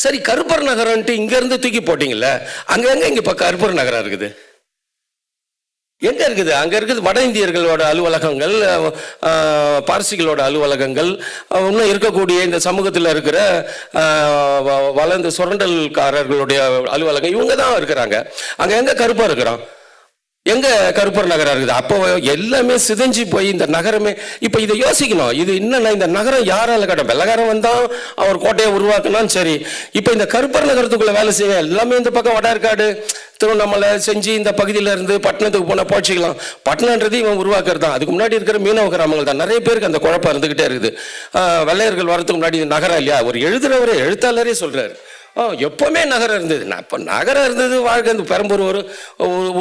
சரி கருப்பர் நகரம்ட்டு இங்கேருந்து தூக்கி அங்கே அங்கே இங்கே இங்க இப்ப கருப்பர் நகரம் இருக்குது? எங்கே இருக்குது? அங்கே இருக்குது வட இந்தியர்களோட அலுவலகங்கள் அஹ், பார்சிகளோட அலுவலகங்கள் இன்னும் இருக்கக்கூடிய இந்த சமூகத்தில் இருக்கிற வ- வளர்ந்த சுரண்டல்காரர்களுடைய அலுவலகம் இவங்க தான் இருக்கிறாங்க. அங்கே எங்கே கருப்பாக இருக்கிறோம் எங்க கருப்பூர் நகரம் இருக்குது? அப்போ எல்லாமே சிதைஞ்சு போய் இந்த நகரமே இப்ப இதை யோசிக்கணும். இது என்னன்னா இந்த நகரம் யாரால கட்டும் வெள்ளக்காரன் வந்தா அவர் கோட்டையை உருவாக்கினான்னு சரி. இப்ப இந்த கருப்பர் நகரத்துக்குள்ள வேலை செய்ய எல்லாமே இந்த பக்கம் வடார்காடு திருவண்ணாமலை செஞ்சு இந்த பகுதியில இருந்து பட்டணத்துக்கு போனால் போச்சுக்கலாம். பட்டணன்றது இவன் உருவாக்குறது தான். அதுக்கு முன்னாடி இருக்கிற மீனவ கிராமங்கள் தான். நிறைய பேருக்கு அந்த குழப்பம் இருந்துகிட்டே இருக்குது. வெள்ளையர்கள் வரதுக்கு முன்னாடி இந்த நகரம் இல்லையா? ஒரு எழுதுறவரே எழுத்தாளரே சொல்றாரு. எப்பவுமே நகரம் இருந்தது. நான் இப்போ நகரம் இருந்தது வாழ்க்கை இந்த பெரம்பூர் ஒரு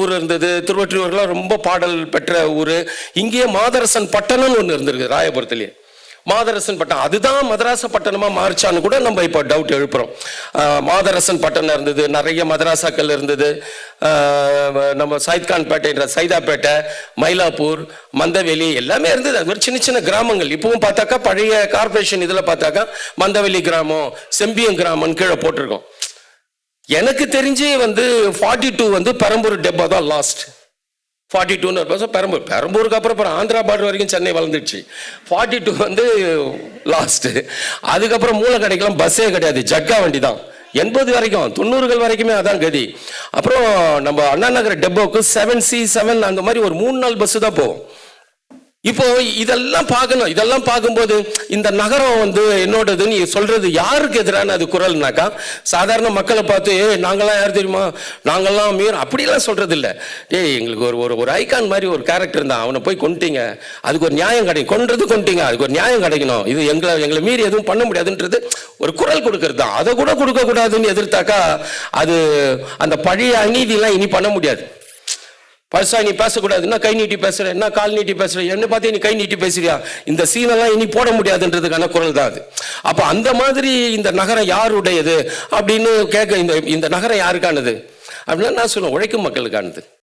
ஊர் இருந்தது திருவற்றியூர்லாம் ரொம்ப பாடல் பெற்ற ஊர். இங்கேயே மாதரசன் பட்டணம்னு ஒன்று இருந்திருக்கு ராயபுரத்துலேயே. மாதரசன் பட்டம். அதுதான் மதராச பட்டணமாக மாறிச்சான்னு கூட நம்ம இப்போ டவுட் எழுப்புறோம். மாதரசன் பட்டணம் இருந்தது நிறைய மதராசாக்கள் இருந்தது. நம்ம சைத்கான் பேட்டைன்ற சைதாப்பேட்டை மயிலாப்பூர் மந்தவெளி எல்லாமே இருந்தது. அது மாதிரி சின்ன சின்ன கிராமங்கள். இப்பவும் பார்த்தாக்கா பழைய கார்பரேஷன் இதில் பார்த்தாக்கா மந்தவெளி கிராமம் செம்பியம் கிராமம்னு கீழே போட்டிருக்கோம். எனக்கு தெரிஞ்சு வந்து ஃபார்ட்டி டூ வந்து பெரம்பூர் டெப்பா தான் லாஸ்ட் ஃபார்ட்டி டூன்னு இருப்போம் பெரம்பூர். பெரம்பூருக்கு அப்புறம் அப்புறம் ஆந்திரா பார்டர் வரைக்கும் சென்னை வளர்ந்துடுச்சு. ஃபார்ட்டி டூ வந்து லாஸ்ட்டு அதுக்கப்புறம் மூளை கிடைக்கலாம் பஸ்ஸே கிடையாது. ஜக்கா வண்டி தான் எண்பது வரைக்கும் தொண்ணூறுகள் வரைக்குமே அதான் கதி. அப்புறம் நம்ம அண்ணா நகர் டெப்போக்கு செவன் சி செவன் அந்த மாதிரி ஒரு மூணு நாள் பஸ்ஸு தான் போகும். இப்போ இதெல்லாம் பார்க்கணும். இதெல்லாம் பார்க்கும்போது இந்த நகரம் வந்து என்னோடது நீ சொல்றது யாருக்கு எதிரான அது குரல்னாக்கா சாதாரண மக்களை பார்த்து ஏ நாங்கெல்லாம் யார் தெரியுமா? நாங்கள்லாம் மீர் அப்படிலாம் சொல்றது இல்லை ஏய் எங்களுக்கு ஒரு ஒரு ஒரு ஐக்கான் மாதிரி ஒரு கேரக்டர் தான் அவனை போய் கொண்டுட்டீங்க அதுக்கு ஒரு நியாயம் கிடைக்கும் கொன்றது கொண்டுட்டீங்க அதுக்கு ஒரு நியாயம் கிடைக்கணும். இது எங்களை எங்களை மீறி எதுவும் பண்ண முடியாதுன்றது ஒரு குரல் கொடுக்கறது தான். அதை கூட கொடுக்கக்கூடாதுன்னு எதிர்த்தாக்கா அது அந்த பழைய அநீதிலாம் இனி பண்ண முடியாது. பழசா நீ பேசக்கூடாது. என்ன கை நீட்டி பேசுற? என்ன கால் நீட்டி பேசுற? என்ன பார்த்து நீ கை நீட்டி பேசுறியா? இந்த சீனெல்லாம் இனி போட முடியாதுன்றதுக்கான குரல் தான் அது. அப்போ அந்த மாதிரி இந்த நகரம் யாருடையது? அப்படின்னு கேட்க இந்த இந்த நகரம் யாருக்கானது? அப்படின்னா நான் சொல்லுவேன் உழைக்கும் மக்களுக்கானது.